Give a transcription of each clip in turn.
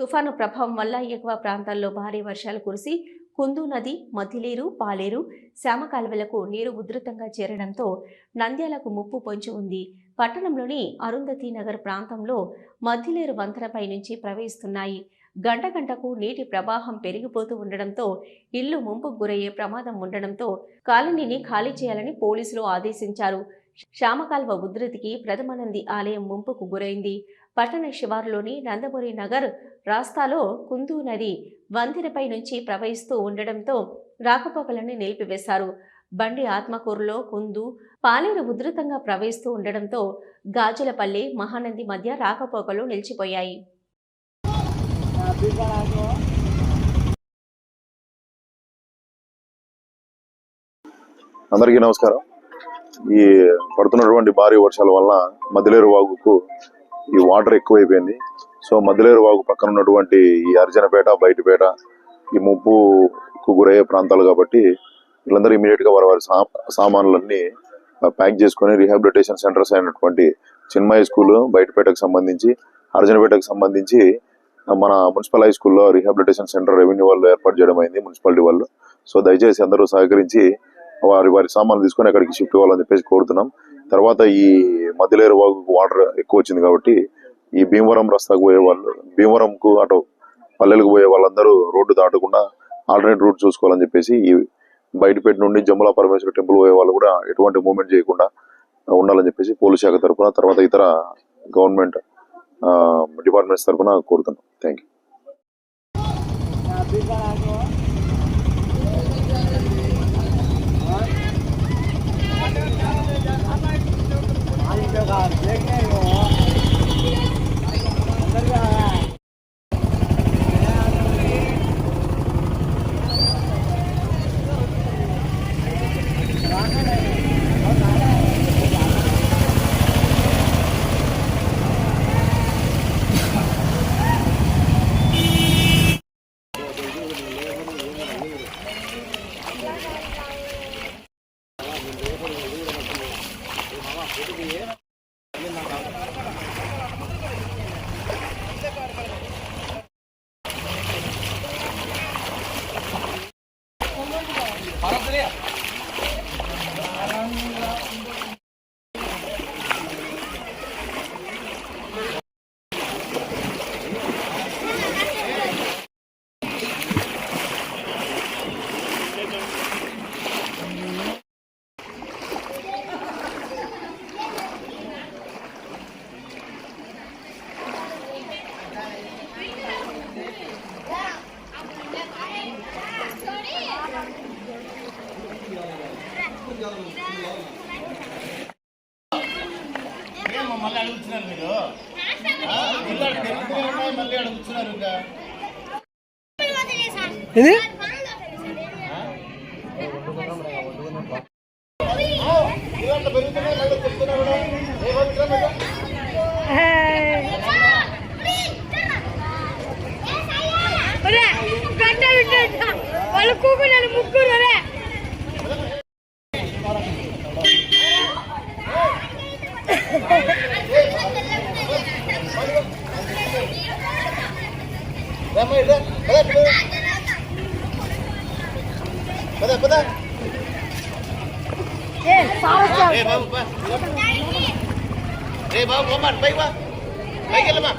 తుఫాను ప్రభావం వల్ల ఎగువ ప్రాంతాల్లో భారీ వర్షాలు కురిసి కుందు నది మతిలేరు పాలేరు శ్యామకాలువలకు నీరు ఉధృతంగా చేరడంతో నంద్యాలకు ముప్పు పొంచి ఉంది. పట్టణంలోని అరుంధతి నగర్ ప్రాంతంలో మధ్యలేరు వంతెనపై నుంచి ప్రవహిస్తున్నాయి. గంట గంటకు నీటి ప్రవాహం పెరిగిపోతూ ఉండడంతో ఇల్లు ముంపుకు గురయ్యే ప్రమాదం ఉండడంతో కాలనీని ఖాళీ చేయాలని పోలీసులు ఆదేశించారు. శ్యామకాల్వ ఉధృతికి ప్రథమానంది ఆలయం ముంపుకు గురైంది. పట్టణ శివారులోని నందమూరి నగర్ రాస్తాలో కుందు నది వంతెనపై నుంచి ప్రవహిస్తూ ఉండడంతో రాకపోకలను నిలిపివేశారు. బండి ఆత్మకూరులో కుందు పాలేరు ఉధృతంగా ప్రవహిస్తూ ఉండడంతో గాజులపల్లి మహానంది మధ్య రాకపోకలు నిలిచిపోయాయి. అందరికీ నమస్కారం. ఈ పడుతున్నటువంటి భారీ వర్షాల వల్ల మదిలేరు వాగుకు ఈ వాటర్ ఎక్కువైపోయింది. సో మదిలేరు వాగు పక్కన ఉన్నటువంటి ఈ అర్జనపేట బయటపేట ఈ ముప్పుకు గురయ్యే ప్రాంతాలు కాబట్టి వీళ్ళందరూ ఇమీడియట్గా వారి వారి సా- సామాన్లన్నీ ప్యాక్ చేసుకొని రీహాబిలిటేషన్ సెంటర్స్ అయినటువంటి చిన్మయ స్కూల్ బయటపేటకు సంబంధించి అర్జనపేటకు సంబంధించి మన మున్సిపల్ హై స్కూల్లో రీహాబిలిటేషన్ సెంటర్ రెవెన్యూ వాళ్ళు ఏర్పాటు చేయడం అయింది మున్సిపాలిటీ వాళ్ళు. సో దయచేసి అందరూ సహకరించి వారి వారి సామాన్లు తీసుకొని అక్కడికి షిఫ్ట్ అవ్వాలని చెప్పేసి కోరుతున్నాం. తర్వాత ఈ మధ్యలేరు వాగు వాటర్ ఎక్కువ వచ్చింది కాబట్టి ఈ భీమవరం రస్తాకు పోయే వాళ్ళు భీమవరంకు అటు పల్లెలకు పోయే వాళ్ళందరూ రోడ్డు దాటకుండా ఆల్టర్నేట్ రూట్ చూసుకోవాలని చెప్పేసి ఈ బయటపేట నుండి జమ్మల పరమేశ్వర టెంపుల్ పోయే వాళ్ళు కూడా ఎటువంటి మూమెంట్ చేయకుండా ఉండాలని చెప్పేసి పోలీస్ శాఖ తరఫున తర్వాత ఇతర గవర్నమెంట్ డిపార్ట్మెంట్స్ తరఫున కోరుతున్నాం. థ్యాంక్ యూ మళ్ళీ అడుగుతున్నారు మీరు? మళ్ళీ అడుగుతున్నారు ఇంకా? వాళ్ళు కూకున్నారు ముగ్గురు పద, పద. ఏ బాబు పా. ఏ బాబు పోమ్మా, పైకి పా. పైకి వెళ్ళమ్మా.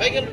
పైకి వెళ్ళు.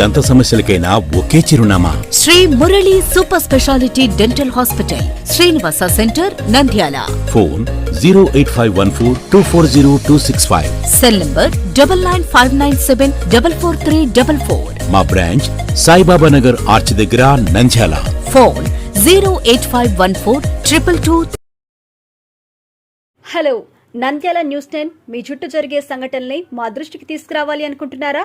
దంత సమస్యలకైనా ఒకే చిరునామా. Shri Murali super speciality dental hospital Srinivasa center Nandyal. Phone zero eight five one four two four zero two six five. Cell number double nine five nine seven double four three double four. మా branch Saibaba Nagar arch దగ్గర Nandyal. Phone zero eight five one four triple two. Hello Nandyal news ten మీ చుట్టూ జరిగే సంఘటనల్ని మా దృష్టికి తీసుకురావాలి అనుకుంటున్నారా?